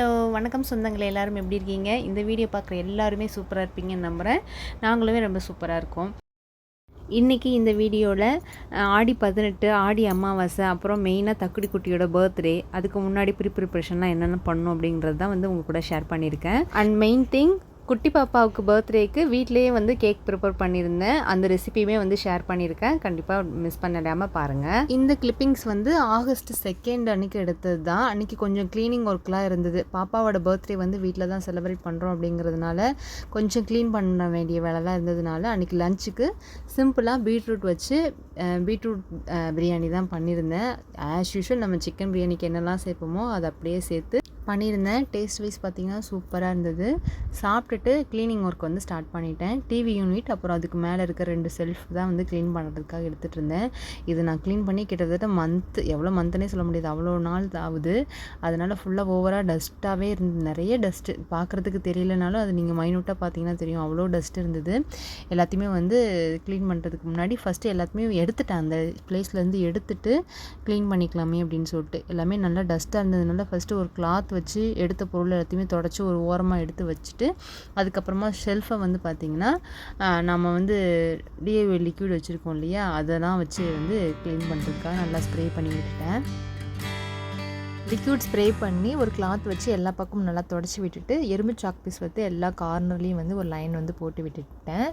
Hello வணக்கம் சொந்தங்களே எல்லாரும் எப்படி இருக்கீங்க? இந்த வீடியோ பார்க்குற எல்லாருமே சூப்பராக இருப்பீங்கன்னு நம்புகிறேன் நாங்களுமே ரொம்ப சூப்பராக இருக்கோம். இன்றைக்கி இந்த வீடியோவில் ஆடி பதினெட்டு ஆடி அமாவாசை அப்புறம் மெயினாக தக்குடி குட்டியோட பர்த்டே அதுக்கு முன்னாடி ப்ரீ ப்ரிப்ரேஷன்லாம் என்னென்ன பண்ணணும் அப்படிங்கிறது தான் வந்து உங்கள் கூட ஷேர் பண்ணியிருக்கேன். அண்ட் மெயின் திங் குட்டி பாப்பாவுக்கு பர்த்டேக்கு வீட்லேயே வந்து கேக் ப்ரிப்பேர் பண்ணியிருந்தேன். அந்த ரெசிபியுமே வந்து ஷேர் பண்ணியிருக்கேன். கண்டிப்பாக மிஸ் பண்ணிடாமல் பாருங்கள் இந்த கிளிப்பிங்ஸ் வந்து ஆகஸ்ட் செகண்ட் அன்னைக்கு எடுத்தது தான். அன்றைக்கி கொஞ்சம் க்ளீனிங் ஒர்க்லாம் இருந்தது. பாப்பாவோட பர்த்டே வந்து வீட்டில் தான் செலிப்ரேட் பண்ணுறோம் அப்படிங்கிறதுனால கொஞ்சம் க்ளீன் பண்ண வேண்டிய வேலைலாம் இருந்ததுனால அன்றைக்கி லஞ்சுக்கு சிம்பிளாக பீட்ரூட் வச்சு பீட்ரூட் பிரியாணி தான் பண்ணியிருந்தேன். ஆஸ் யூஷுவல் நம்ம சிக்கன் பிரியாணிக்கு என்னெல்லாம் சேர்ப்போமோ அதை அப்படியே சேர்த்து பண்ணியிருந்தேன். டேஸ்ட் வைஸ் பார்த்திங்கன்னா சூப்பராக இருந்தது. சாப்பிட்டுட்டு க்ளீனிங் ஒர்க் வந்து ஸ்டார்ட் பண்ணிட்டேன். டிவி யூனிட் அப்புறம் அதுக்கு மேலே இருக்க ரெண்டு செல்ஃப் தான் வந்து க்ளீன் பண்ணுறதுக்காக எடுத்துகிட்டு இருந்தேன். இது நான் க்ளீன் பண்ணி கிட்டத்தட்ட மந்த் எவ்வளோ மந்த்னே சொல்ல முடியாது. அவ்வளோ நாள் ஆகுது. அதனால் ஃபுல்லாக ஓவராக டஸ்ட்டாகவே இருந்து நிறைய டஸ்ட்டு பார்க்குறதுக்கு தெரியலனாலும் அது நீங்கள் மைனூட்டாக பார்த்தீங்கன்னா தெரியும். அவ்வளோ டஸ்ட் இருந்தது. எல்லாத்தையுமே வந்து க்ளீன் பண்ணுறதுக்கு முன்னாடி ஃபஸ்ட்டு எல்லாத்தையுமே எடுத்துட்டேன். அந்த பிளேஸ்லேருந்து எடுத்துட்டு க்ளீன் பண்ணிக்கலாமே அப்படின்னு சொல்லிட்டு. எல்லாமே நல்லா டஸ்ட்டாக இருந்ததுனால ஃபஸ்ட்டு ஒரு கிளாத் வச்சு எடுத்த பொருள் எல்லாத்தையுமே தொடச்சி ஒரு ஓரமாக எடுத்து வச்சுட்டு அதுக்கப்புறமா ஷெல்ஃபை வந்து பார்த்திங்கன்னா நம்ம வந்து டிஏவி லிக்விட் வச்சுருக்கோம் இல்லையா? அதெல்லாம் வச்சு வந்து க்ளீன் பண்ணுறதுக்காக நல்லா ஸ்ப்ரே பண்ணி விட்டுட்டேன் லிக்யூட் ஸ்ப்ரே பண்ணி ஒரு கிளாத் வச்சு எல்லா பக்கமும் நல்லா தொடச்சி விட்டுட்டு எறும்பு சாக் பீஸ் வந்து எல்லா கார்னர்லேயும் வந்து ஒரு லைன் வந்து போட்டு விட்டுட்டேன்.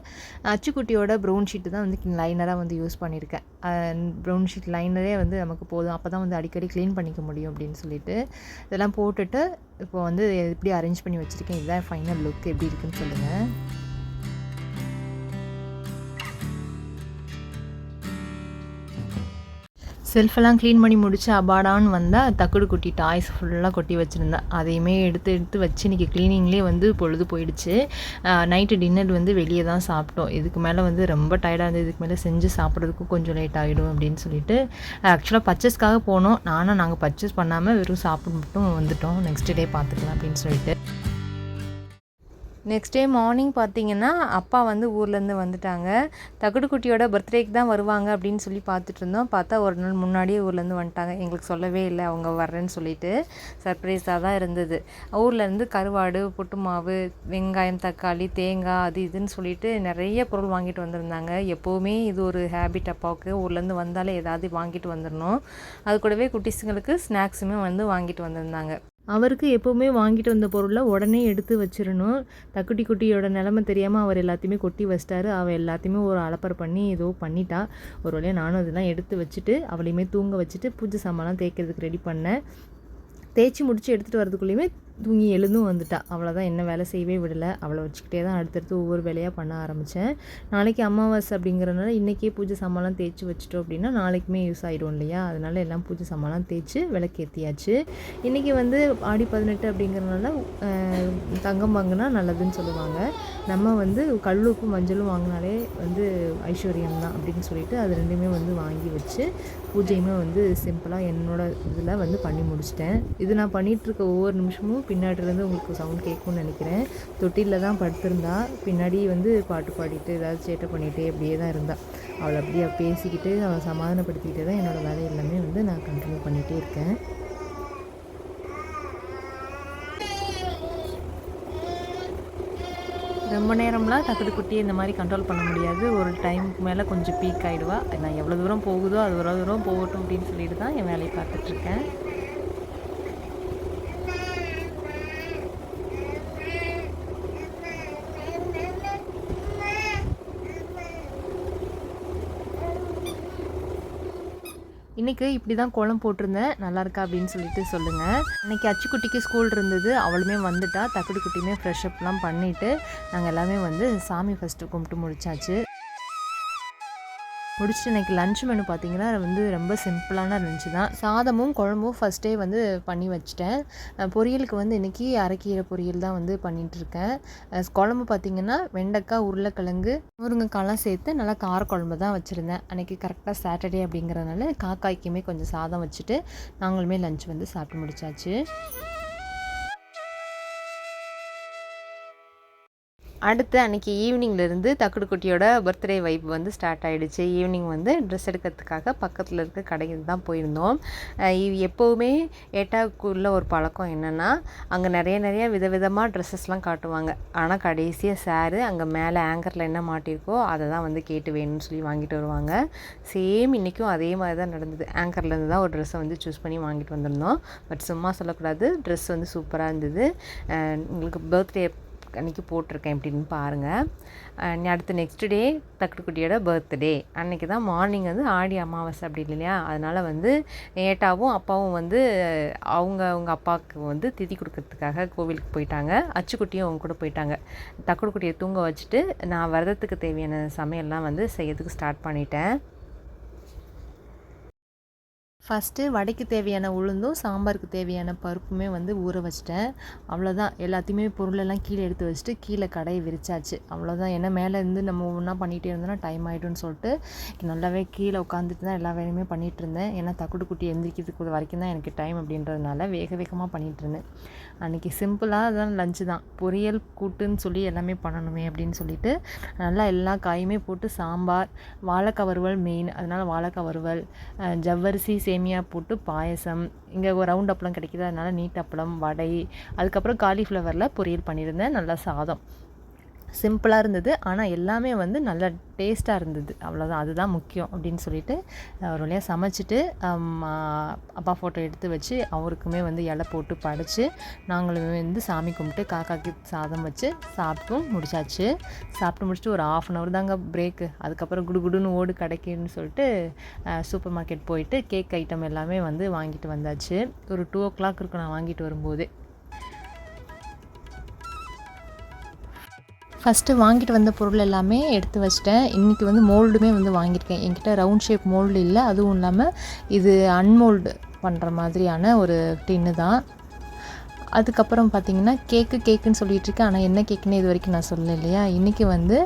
அச்சுக்குட்டியோட ப்ரௌன் ஷீட்டு தான் வந்து லைனராக வந்து யூஸ் பண்ணியிருக்கேன் ப்ரௌன் ஷீட் லைனரே வந்து நமக்கு போதும். அப்போ தான் வந்து அடிக்கடி க்ளீன் பண்ணிக்க முடியும் அப்படின்னு சொல்லிட்டு இதெல்லாம் போட்டுட்டு இப்போ வந்து எப்படி அரேஞ்ச் பண்ணி வச்சுருக்கேன் இதுதான் ஃபைனல் லுக் எப்படி இருக்குன்னு சொல்லுங்கள் செல்ஃபெல்லாம் க்ளீன் பண்ணி முடிச்சு அபாடான்னு வந்தால் தக்குடு குட்டி டாய்ஸ் ஃபுல்லாக கொட்டி வச்சுருந்தேன் அதையுமே எடுத்து எடுத்து வச்சு இன்றைக்கி க்ளீனிங்லேயே வந்து பொழுது போயிடுச்சு. நைட்டு டின்னர் வந்து வெளியே தான் சாப்பிட்டோம். இதுக்கு மேலே வந்து ரொம்ப டயர்டாக இருந்தது. இதுக்கு மேலே செஞ்சு சாப்பிட்றதுக்கும் கொஞ்சம் லேட் ஆகிடும் அப்படின்னு சொல்லிட்டு ஆக்சுவலாக பர்ச்சேஸ்க்காக போனோம். நானும் நாங்கள் பர்ச்சேஸ் பண்ணாமல் வெறும் சாப்பிட்டு மட்டும் வந்துட்டோம். நெக்ஸ்ட் டே பார்த்துக்கலாம் அப்படின்னு சொல்லிட்டு. நெக்ஸ்ட் டே மார்னிங் பார்த்தீங்கன்னா அப்பா வந்து ஊர்லேருந்து வந்துட்டாங்க. தகுடுக்குட்டியோட பர்த்டேக்கு தான் வருவாங்க அப்படின்னு சொல்லி பார்த்துட்டு இருந்தோம். பார்த்தா ஒரு நாள் முன்னாடியே ஊர்லேருந்து வந்துட்டாங்க. எங்களுக்கு சொல்லவே இல்லை அவங்க வர்றேன்னு சொல்லிட்டு. சர்ப்ரைஸாக தான் இருந்தது. ஊர்லேருந்து கருவாடு புட்டு மாவு வெங்காயம் தக்காளி தேங்காய் அது இதுன்னு சொல்லிட்டு நிறைய பொருள் வாங்கிட்டு வந்திருந்தாங்க. எப்போவுமே இது ஒரு ஹேபிட் அப்பாவுக்கு. ஊர்லேருந்து வந்தாலே ஏதாவது வாங்கிட்டு வந்துடணும். அது கூடவே குட்டிஸுங்களுக்கு ஸ்நாக்ஸுமே வந்து வாங்கிட்டு வந்திருந்தாங்க. அவருக்கு எப்போவுமே வாங்கிட்டு வந்த பொருளை உடனே எடுத்து வச்சிடணும். தக்குட்டி குட்டியோட நிலமை தெரியாமல் அவர் எல்லாத்தையுமே கொட்டி வச்சிட்டாரு. அவள் எல்லாத்தையுமே ஒரு அலப்பர் பண்ணி ஏதோ பண்ணிட்டா. ஒரு வழியாக நானும் அதெல்லாம் எடுத்து வச்சுட்டு அவளையுமே தூங்க வச்சுட்டு பூஜை சாமான்லாம் தேய்க்கிறதுக்கு ரெடி பண்ணேன். தேய்ச்சி முடித்து எடுத்துகிட்டு வரதுக்குள்ளேயுமே தூங்கி எழுந்தும் வந்துட்டா. அவ்வளோதான் என்ன வேலை செய்யவே விடலை. அவளை வச்சுக்கிட்டே தான் அடுத்தடுத்து ஒவ்வொரு வேலையாக பண்ண ஆரம்பித்தேன் நாளைக்கு அமாவாசை அப்படிங்கிறனால இன்றைக்கே பூஜை சாமான்லாம் தேய்ச்சி வச்சிட்டோம் அப்படின்னா நாளைக்குமே யூஸ் ஆகிடும் இல்லையா? அதனால் எல்லாம் பூஜை சாமான்லாம் தேய்ச்சி விளக்கேற்றியாச்சு இன்றைக்கி வந்து ஆடி பதினெட்டு அப்படிங்கிறனால தங்கம் வாங்கினா நல்லதுன்னு சொல்லுவாங்க. நம்ம வந்து கல்லுப்பு மஞ்சளும் வாங்கினாலே வந்து ஐஸ்வர்யம் தான் அப்படின்னு சொல்லிட்டு அது ரெண்டுமே வந்து வாங்கி வச்சு பூஜையுமே வந்து சிம்பிளாக என்னோடய இதில் வந்து பண்ணி முடிச்சிட்டேன். இது நான் பண்ணிகிட்ருக்க ஒவ்வொரு நிமிஷமும் பின்னாடிலேருந்து உங்களுக்கு சவுண்ட் கேட்கும்னு நினைக்கிறேன். தொட்டிலில் தான் படுத்திருந்தா பின்னாடி வந்து பாட்டு பாடிட்டு ஏதாவது சேட்டை பண்ணிகிட்டே அப்படியே தான் இருந்தாள் அவளை அப்படியே பேசிக்கிட்டு அவளை சமாதானப்படுத்திக்கிட்டே தான் என்னோடய வேலை எல்லாமே வந்து நான் கண்டினியூ பண்ணிகிட்டே இருக்கேன். ரொம்ப நேரம்லாம் தக்கடு குட்டியை இந்த மாதிரி கண்ட்ரோல் பண்ண முடியாது. ஒரு டைமுக்கு மேலே கொஞ்சம் பீக் ஆகிடுவா நான் எவ்வளோ தூரம் போகுதோ அது ஒரு தூரம் போகட்டும் அப்படின்னு சொல்லிட்டு தான் என் வேலையை பார்த்துட்ருக்கேன் இன்றைக்கி இப்படி தான் கோலம் போட்டிருந்தேன். நல்லா இருக்கா அப்படின்னு சொல்லிட்டு சொல்லுங்கள் இன்றைக்கி அச்சுக்குட்டிக்கு ஸ்கூல் இருந்தது. அவளுமே வந்துட்டா. தக்குடி குட்டியுமே ஃப்ரெஷ் அப்லாம் பண்ணிவிட்டு நாங்கள் எல்லாமே வந்து சாமி ஃபஸ்ட்டு கும்பிட்டு முடிச்சாச்சு. முடிச்சுட்டு இன்றைக்கி லன்ச் மெனு பார்த்தீங்கன்னா வந்து ரொம்ப சிம்பிளான லஞ்சு தான். சாதமும் குழம்பும் ஃபஸ்ட்டே வந்து பண்ணி வச்சிட்டேன். பொரியலுக்கு வந்து இன்றைக்கி அரைக்கீரை பொரியல் தான் வந்து பண்ணிகிட்ருக்கேன் குழம்பு பார்த்திங்கன்னா வெண்டைக்காய் உருளைக்கிழங்கு முருங்கைக்காய்லாம் சேர்த்து நல்லா காரக்குழம்பு தான் வச்சுருந்தேன். அன்றைக்கி கரெக்டாக சாட்டர்டே அப்படிங்கிறதுனால காக்காய்க்குமே கொஞ்சம் சாதம் வச்சுட்டு நாங்களுமே லஞ்ச் வந்து சாப்பிட்டு முடிச்சாச்சு. அடுத்து அன்றைக்கி ஈவினிங்லேருந்து தக்குடு குட்டியோட பர்த்டே வைப் வந்து ஸ்டார்ட் ஆகிடுச்சு ஈவினிங் வந்து ட்ரெஸ் எடுக்கிறதுக்காக பக்கத்தில் இருக்க கடைக்கு தான் போயிருந்தோம். எப்போவுமே ஏட்டாவுக்குள்ள ஒரு பழக்கம் என்னென்னா அங்கே நிறைய நிறைய விதவிதமாக ட்ரெஸ்ஸஸ்லாம் காட்டுவாங்க. ஆனால் கடைசியாக சாரு அங்கே மேலே ஆங்கரில் என்ன மாட்டியிருக்கோ அதை தான் வந்து கேட்டு வேணும்னு சொல்லி வாங்கிட்டு வருவாங்க. சேம் இன்றைக்கும் அதே மாதிரி தான் நடந்தது. ஆங்கர்லேருந்து தான் ஒரு ட்ரெஸ்ஸை வந்து சூஸ் பண்ணி வாங்கிட்டு வந்திருந்தோம். பட் சும்மா சொல்லக்கூடாது. ட்ரெஸ் வந்து சூப்பராக இருந்தது. உங்களுக்கு பர்த்டே அன்றைக்கி போட்டிருக்கேன் எப்படின்னு பாருங்கள் அடுத்து நெக்ஸ்ட் டே தக்குட்டியோட பர்த்டே அன்றைக்கி தான் மார்னிங் வந்து ஆடி அமாவாசை அப்படி இல்லையா? அதனால் வந்து ஏட்டாவும் அப்பாவும் வந்து அவங்க அவங்க அப்பாவுக்கு வந்து திதி கொடுக்கறதுக்காக கோவிலுக்கு போயிட்டாங்க. அச்சுக்குட்டியும் அவங்க கூட போயிட்டாங்க. தக்குடுக்குட்டியை தூங்க வச்சுட்டு நான் விரதத்துக்கு தேவையான சமையல்லாம் வந்து செய்யறதுக்கு ஸ்டார்ட் பண்ணிட்டேன். ஃபஸ்ட்டு வடைக்கு தேவையான உளுந்தும் சாம்பாருக்கு தேவையான பருப்புமே வந்து ஊற வச்சிட்டேன். அவ்வளோதான் எல்லாத்தையுமே பொருளெல்லாம் கீழே எடுத்து வச்சுட்டு கீழே கடையை விரிச்சாச்சு. அவ்வளோதான் ஏன்னா மேலே இருந்து நம்ம ஒன்றா பண்ணிகிட்டே இருந்தோம்னா டைம் ஆகிடும்னு சொல்லிட்டு நல்லாவே கீழே உட்காந்துட்டு தான் எல்லா வேலையுமே பண்ணிகிட்டு இருந்தேன். ஏன்னா தக்குடு குட்டி எந்திரிக்கிறதுக்கு வரைக்கும் தான் எனக்கு டைம் அப்படின்றதுனால வேக வேகமாக பண்ணிகிட்டு இருந்தேன். அன்றைக்கி சிம்பிளாக தான் லஞ்சு தான். பொரியல் கூட்டுன்னு சொல்லி எல்லாமே பண்ணணுமே அப்படின்னு சொல்லிட்டு நல்லா எல்லா காயுமே போட்டு சாம்பார் வாழைக்காய் வறுவல் மெயின் அதனால் வாழைக்காய் வறுவல் ஜவ்வரிசி சேமியா போட்டு பாயசம். இங்கே ஒரு ரவுண்ட் அப்பளம் கிடைக்கிது. அதனால் நீட் அப்பளம் வடை அதுக்கப்புறம் காலிஃப்ளவரில் பொரியல் பண்ணியிருந்தேன். நல்லா சாதம். சிம்பிளாக இருந்தது. ஆனால் எல்லாமே வந்து நல்ல டேஸ்ட்டாக இருந்தது. அவ்வளோதான் அதுதான் முக்கியம் அப்படின்னு சொல்லிட்டு ஒரு வழியாக சமைச்சிட்டு அப்பா ஃபோட்டோ எடுத்து வச்சு அவருக்குமே வந்து இலை போட்டு படைச்சி நாங்களுமே வந்து சாமி கும்பிட்டு காக்காக்கு சாதம் வச்சு சாப்பிட்டும். முடிச்சாச்சு. சாப்பிட்டு முடிச்சுட்டு ஒரு ஆஃப் அன் ஹவர் தாங்க பிரேக்கு அதுக்கப்புறம் குடு குடுன்னு ஓடு கிடைக்குன்னு சொல்லிட்டு சூப்பர் மார்க்கெட் போயிட்டு கேக் ஐட்டம் எல்லாமே வந்து வாங்கிட்டு வந்தாச்சு. ஒரு டூ ஓ கிளாக் இருக்கும் நான் வாங்கிட்டு வரும்போது. ஃபஸ்ட்டு வாங்கிட்டு வந்த பொருள் எல்லாமே எடுத்து வச்சிட்டேன். இன்றைக்கி வந்து மோல்டுமே வந்து வாங்கியிருக்கேன். என்கிட்ட ரவுண்ட் ஷேப் மோல்டு இல்லை. அதுவும் இல்லாமல் இது அன்மோல்டு பண்ணுற மாதிரியான ஒரு டின்னு தான். அதுக்கப்புறம் பார்த்திங்கன்னா கேக்கு கேக்குன்னு சொல்லிகிட்டு இருக்கேன். ஆனால் என்ன கேக்குன்னு இது வரைக்கும் நான் சொல்லலை இல்லையா இன்றைக்கி வந்து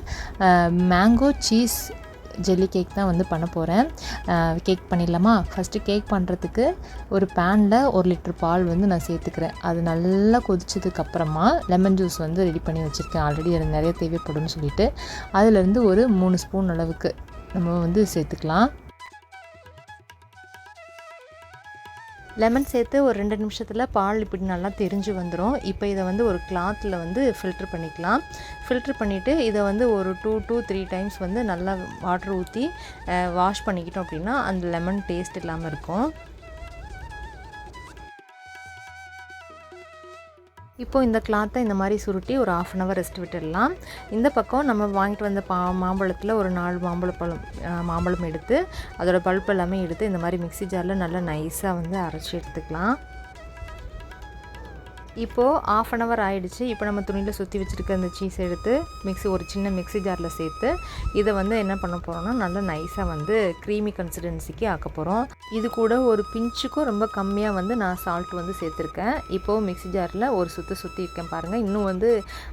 மேங்கோ சீஸ் ஜெல்லி கேக் தான் வந்து பண்ண போகிறேன் கேக் பண்ணிடலாமா? ஃபஸ்ட்டு கேக் பண்ணுறதுக்கு ஒரு பேனில் ஒரு லிட்டர் பால் வந்து நான் சேர்த்துக்கிறேன். அது நல்லா கொதிச்சதுக்கப்புறமா லெமன் ஜூஸ் வந்து ரெடி பண்ணி வச்சுருக்கேன். ஆல்ரெடி அது நிறைய தேவைப்படும்னு சொல்லிட்டு. அதிலேருந்து ஒரு மூணு ஸ்பூன் அளவுக்கு நம்ம வந்து சேர்த்துக்கலாம். லெமன் சேர்த்து ஒரு ரெண்டு நிமிஷத்தில் பால் இப்படி நல்லா தெரிஞ்சு வந்துடும் இப்போ இதை வந்து ஒரு கிளாத்தில் வந்து ஃபில்ட்ரு பண்ணிக்கலாம். ஃபில்ட்ரு பண்ணிவிட்டு இதை வந்து ஒரு டூ டூ த்ரீ டைம்ஸ் வந்து நல்லா வாட்டர் ஊற்றி வாஷ் பண்ணிக்கிட்டோம் அப்படின்னா அந்த லெமன் டேஸ்ட் இல்லாமல் இருக்கும். இப்போது இந்த கிளாத்தை இந்த மாதிரி சுருட்டி ஒரு ஆஃப் அன் ஹவர் ரெஸ்ட் விட்டுடலாம். இந்த பக்கம் நம்ம வாங்கிட்டு வந்த பா மாம்பழத்தில் ஒரு நாலு மாம்பழப்பழம் மாம்பழம் எடுத்து அதோடய பல்ப் எல்லாமே எடுத்து இந்த மாதிரி மிக்சி ஜாரில் நல்லா நைஸாக வந்து அரைச்சி எடுத்துக்கலாம். இப்போது ஆஃப் அன் ஹவர் ஆகிடுச்சு இப்போ நம்ம துணியில் சுற்றி வச்சுருக்க அந்த சீஸ் எடுத்து மிக்ஸி ஒரு சின்ன மிக்ஸி ஜாரில் சேர்த்து இதை வந்து என்ன பண்ண போகிறோம்னா நல்லா நைஸாக வந்து க்ரீமி கன்சிஸ்டன்சிக்கு ஆக்க போகிறோம் இது கூட ஒரு பிஞ்சுக்கும் ரொம்ப கம்மியாக வந்து நான் சால்ட் வந்து சேர்த்துருக்கேன். இப்போது மிக்ஸி ஜாரில் ஒரு சுற்று சுற்றி இருக்கேன் பாருங்கள் இன்னும் வந்து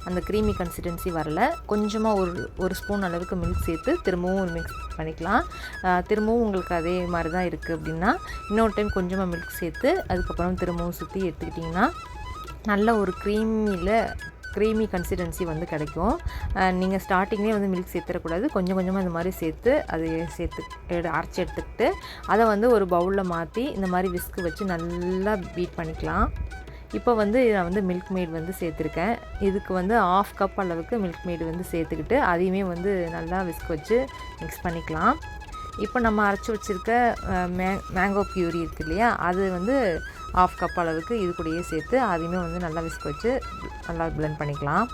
அந்த க்ரீமி கன்சிஸ்டன்சி வரல. கொஞ்சமாக ஒரு ஒரு ஸ்பூன் அளவுக்கு மில்க் சேர்த்து திரும்பவும் மிக்ஸ் பண்ணிக்கலாம். திரும்பவும் உங்களுக்கு அதே மாதிரி தான் இருக்குது அப்படின்னா இன்னொரு டைம் கொஞ்சமாக மில்க் சேர்த்து அதுக்கப்புறம் திரும்பவும் சுற்றி எடுத்துக்கிட்டிங்கன்னா நல்ல ஒரு க்ரீமியில் க்ரீமி கன்சிஸ்டன்சி வந்து கிடைக்கும். நீங்கள் ஸ்டார்டிங்லேயே வந்து மில்க் சேர்த்துடக்கூடாது கொஞ்சம் கொஞ்சமாக இந்த மாதிரி சேர்த்து அது சேர்த்து எடு அரைச்சி எடுத்துக்கிட்டு அதை வந்து ஒரு பவுலில் மாற்றி இந்த மாதிரி விஸ்க்கு வச்சு நல்லா பீட் பண்ணிக்கலாம். இப்போ வந்து நான் வந்து மில்க் மேட் வந்து சேர்த்துருக்கேன். இதுக்கு வந்து ஆஃப் கப் அளவுக்கு மில்க் மெய்டு வந்து சேர்த்துக்கிட்டு அதையுமே வந்து நல்லா விஸ்க் வச்சு மிக்ஸ் பண்ணிக்கலாம். இப்போ நம்ம அரைச்சி வச்சுருக்க மே மேங்கோ பியூரி இருக்குது இல்லையா அது வந்து ஆஃப் கப் அளவுக்கு இது கூடயே சேர்த்து அதையுமே வந்து நல்லா விஸ்க் வச்சு நல்லா பிளெண்ட் பண்ணிக்கலாம்.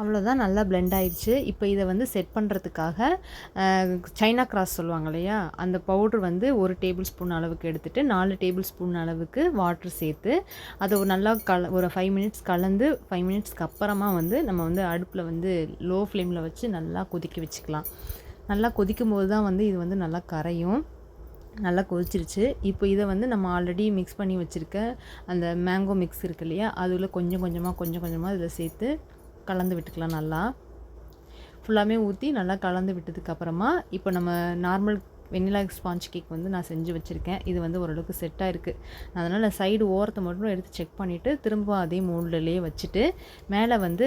அவ்வளோதான் நல்லா பிளெண்ட் ஆயிடுச்சு. இப்போ இதை வந்து செட் பண்ணுறதுக்காக சைனா கிராஸ் சொல்லுவாங்க இல்லையா? அந்த பவுட்ரு வந்து ஒரு டேபிள் ஸ்பூன் அளவுக்கு எடுத்துகிட்டு நாலு டேபிள் ஸ்பூன் அளவுக்கு வாட்ரு சேர்த்து அதை ஒரு நல்லா கல ஒரு ஃபைவ் மினிட்ஸ் கலந்து ஃபைவ் மினிட்ஸ்க்கு அப்புறமா வந்து நம்ம வந்து அடுப்பில் வந்து லோ ஃப்ளேமில் வச்சு நல்லா கொதிக்க வச்சுக்கலாம். நல்லா கொதிக்கும் போது தான் வந்து இது வந்து நல்லா கரையும். நல்லா கொதிச்சிருச்சு. இப்போ இதை வந்து நம்ம ஆல்ரெடி மிக்ஸ் பண்ணி வச்சுருக்க அந்த மேங்கோ மிக்ஸ் இருக்கு இல்லையா? அதில் கொஞ்சம் கொஞ்சமாக கொஞ்சம் கொஞ்சமாக இதில் சேர்த்து கலந்து விட்டுக்கலாம் நல்லா. ஃபுல்லாமே ஊற்றி நல்லா கலந்து விட்டதுக்கப்புறமா இப்போ நம்ம நார்மல் வெண்ணிலா ஸ்பாஞ்ச் கேக் வந்து நான் செஞ்சு வச்சுருக்கேன். இது வந்து ஓரளவுக்கு செட்டாக இருக்குது அதனால் சைடு ஓரத்தை மட்டும் எடுத்து செக் பண்ணிவிட்டு திரும்ப அதே மோல்டுலேயே வச்சுட்டு மேலே வந்து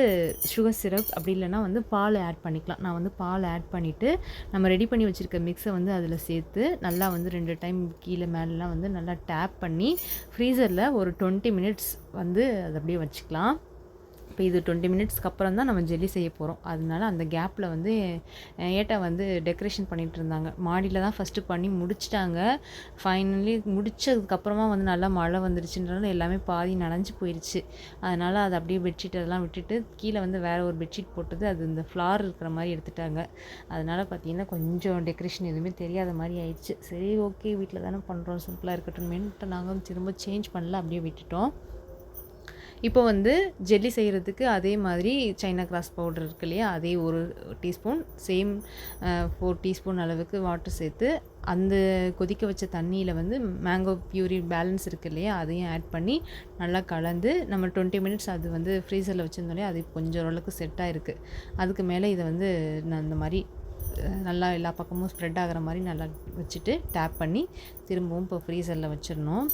சுகர் சிரப் அப்படி இல்லைன்னா வந்து பால் ஆட் பண்ணிக்கலாம். நான் வந்து பால் ஆட் பண்ணிவிட்டு நம்ம ரெடி பண்ணி வச்சுருக்க மிக்ஸை வந்து அதில் சேர்த்து நல்லா வந்து ரெண்டு டைம் கீழே மேலெலாம் வந்து நல்லா டேப் பண்ணி ஃப்ரீசரில் ஒரு டுவெண்ட்டி மினிட்ஸ் வந்து அதை அப்படியே வச்சுக்கலாம். இப்போ இது டுவெண்ட்டி மினிட்ஸ்க்கு அப்புறம் தான் நம்ம ஜெல்லி செய்ய போகிறோம் அதனால அந்த கேப்பில் வந்து ஏட்டா வந்து டெக்கரேஷன் பண்ணிகிட்டு இருந்தாங்க. மாடியில் தான் ஃபஸ்ட்டு பண்ணி முடிச்சிட்டாங்க. ஃபைனலி முடிச்சதுக்கப்புறமா வந்து நல்லா மழை வந்துருச்சுன்றனால எல்லாமே பாதி நனைஞ்சு போயிடுச்சு அதனால் அதை அப்படியே பெட்ஷீட் அதெல்லாம் விட்டுட்டு கீழே வந்து வேறு ஒரு பெட்ஷீட் போட்டது. அது இந்த ஃப்ளார் இருக்கிற மாதிரி எடுத்துட்டாங்க. அதனால் பார்த்தீங்கன்னா கொஞ்சம் டெக்கரேஷன் எதுவுமே தெரியாத மாதிரி ஆயிடுச்சு. சரி ஓகே வீட்டில் தானே பண்ணுறோம் சிம்பிளாக இருக்கட்டும்னு நாங்கள் திரும்ப சேஞ்ச் பண்ணல. அப்படியே விட்டுட்டோம். இப்போ வந்து ஜெல்லி செய்கிறதுக்கு அதே மாதிரி சைனா கிராஸ் பவுடர் இருக்கு இல்லையா? அதே ஒரு டீஸ்பூன் சேம் ஃபோர் டீஸ்பூன் அளவுக்கு வாட்டர் சேர்த்து அந்த கொதிக்க வச்ச தண்ணியில் வந்து மேங்கோ பியூரி பேலன்ஸ் இருக்குது இல்லையா? அதையும் ஆட் பண்ணி நல்லா கலந்து நம்ம டுவெண்ட்டி மினிட்ஸ் அது வந்து ஃப்ரீசரில் வச்சுருந்தோடனே அது கொஞ்சம் ஓரளவுக்கு செட்டாக இருக்குது அதுக்கு மேலே இதை வந்து நான் இந்த மாதிரி நல்லா எல்லா பக்கமும் ஸ்ப்ரெட் ஆகிற மாதிரி நல்லா வச்சுட்டு டேப் பண்ணி திரும்பவும் இப்போ ஃப்ரீசரில் வச்சிடணும்.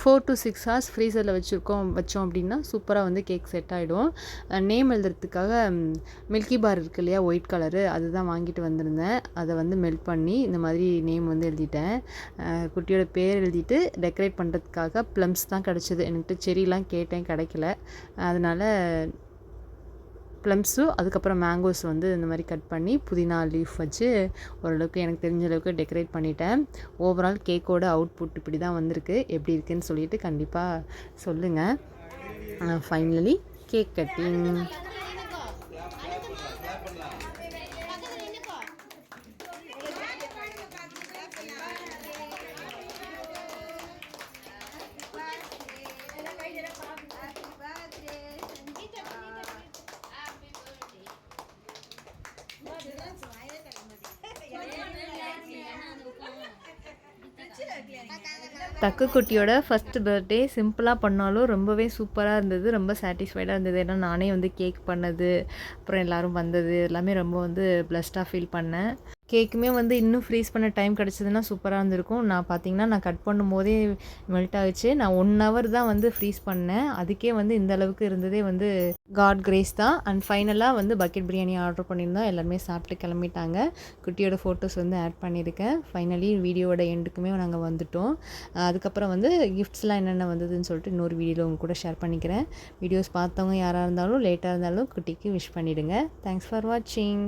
ஃபோர் டு சிக்ஸ் ஹவர்ஸ் ஃப்ரீசரில் வச்சுருக்கோம் வச்சோம் அப்படின்னா சூப்பராக வந்து கேக் செட் ஆகிடும் நேம் எழுதுறதுக்காக மில்கி பார் இருக்கு இல்லையா ஒயிட் கலரு அதுதான் வாங்கிட்டு வந்திருந்தேன். அதை வந்து மெல்ட் பண்ணி இந்த மாதிரி நேம் வந்து எழுதிட்டேன். குட்டியோட பேர் எழுதிட்டு டெக்கரேட் பண்ணுறதுக்காக ப்ளம்ஸ் தான் கிடச்சிது. என்கிட்ட செரிலாம் கேட்டேன் கிடைக்கல. அதனால் ப்ளம்ஸும் அதுக்கப்புறம் மேங்கோஸ் வந்து இந்த மாதிரி கட் பண்ணி புதினா லீஃப் வச்சு ஓரளவுக்கு எனக்கு தெரிஞ்ச அளவுக்கு டெக்கரேட் பண்ணிட்டேன். ஓவரால் கேக்கோட அவுட்புட் இப்படி தான் வந்திருக்கு. எப்படி இருக்குன்னு சொல்லிட்டு கண்டிப்பாக சொல்லுங்கள் ஃபைனலி கேக் கட்டிங் தக்கு குட்டியோட ஃபஸ்ட் பர்த்டே சிம்பிளாக பண்ணாலும் ரொம்பவே சூப்பராக இருந்தது ரொம்ப சாட்டிஸ்ஃபைடாக இருந்தது. ஏன்னா நானே வந்து கேக் பண்ணது அப்புறம் எல்லோரும் வந்தது எல்லாமே ரொம்ப வந்து ப்ளஸ்டாக ஃபீல் பண்ணேன். கேக்குமே வந்து இன்னும் ஃப்ரீஸ் பண்ண டைம் கிடச்சிதுன்னா சூப்பராக இருந்திருக்கும். நான் பார்த்தீங்கன்னா நான் கட் பண்ணும்போதே மெல்ட் ஆகிச்சு நான் ஒன் ஹவர் தான் வந்து ஃப்ரீஸ் பண்ணேன். அதுக்கே வந்து இந்த அளவுக்கு இருந்ததே வந்து காட் கிரேஸ் தான். அண்ட் ஃபைனலாக வந்து பக்கெட் பிரியாணி ஆர்டர் பண்ணியிருந்தோம். எல்லாருமே சாப்பிட்டு கிளம்பிட்டாங்க. குட்டியோட ஃபோட்டோஸ் வந்து ஆட் பண்ணியிருக்கேன். ஃபைனலி வீடியோட எண்டுக்குமே நாங்கள் வந்துட்டோம். அதுக்கப்புறம் வந்து கிஃப்ட்ஸ்லாம் என்னென்ன வந்ததுன்னு சொல்லிட்டு இன்னொரு வீடியோவில் உங்கள் கூட ஷேர் பண்ணிக்கிறேன். வீடியோஸ் பார்த்தவங்க யாராக இருந்தாலும் லேட்டாக இருந்தாலும் குட்டிக்கு விஷ் பண்ணிவிடுங்க தேங்க்ஸ் ஃபார் வாட்சிங்